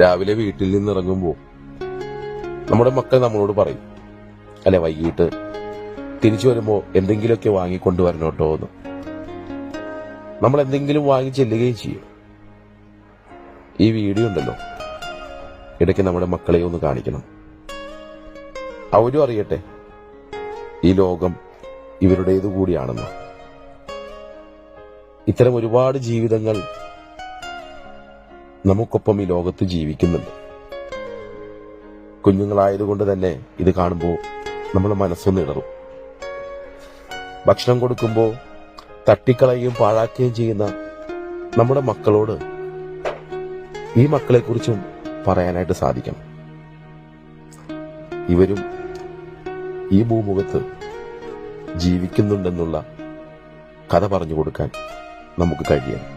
രാവിലെ വീട്ടിൽ നിന്ന് ഇറങ്ങുമ്പോൾ നമ്മുടെ മക്കൾ നമ്മളോട് പറയും അല്ലെ വൈകിട്ട് തിരിച്ചു വരുമ്പോൾ എന്തെങ്കിലുമൊക്കെ വാങ്ങിക്കൊണ്ടുവരണം എന്ന് നമ്മൾ എന്തെങ്കിലും വാങ്ങി ചെല്ലുകയും ചെയ്യും. ഈ വീഡിയോ ഉണ്ടല്ലോ. ഇടയ്ക്ക് നമ്മുടെ മക്കളെ ഒന്ന് കാണിക്കണം. അവരും അറിയട്ടെ ഈ ലോകം ഇവരുടേതു കൂടിയാണെന്ന്. ഇത്തരം ഒരുപാട് ജീവിതങ്ങൾ നമുക്കൊപ്പം ഈ ലോകത്ത് ജീവിക്കുന്നുണ്ട്. കുഞ്ഞുങ്ങളായതുകൊണ്ട് തന്നെ ഇത് കാണുമ്പോൾ നമ്മൾ മനസ്സൊന്ന് ഇടറും. ഭക്ഷണം കൊടുക്കുമ്പോൾ തട്ടിക്കളയുകയും പാഴാക്കുകയും ചെയ്യുന്ന നമ്മുടെ മക്കളോട് ഈ മക്കളെക്കുറിച്ചും പറയാനായിട്ട് സാധിക്കണം. ഇവരും ഈ ഭൂമുഖത്ത് ജീവിക്കുന്നുണ്ടെന്നുള്ള കഥ പറഞ്ഞു കൊടുക്കാൻ നമുക്ക് കഴിയണം.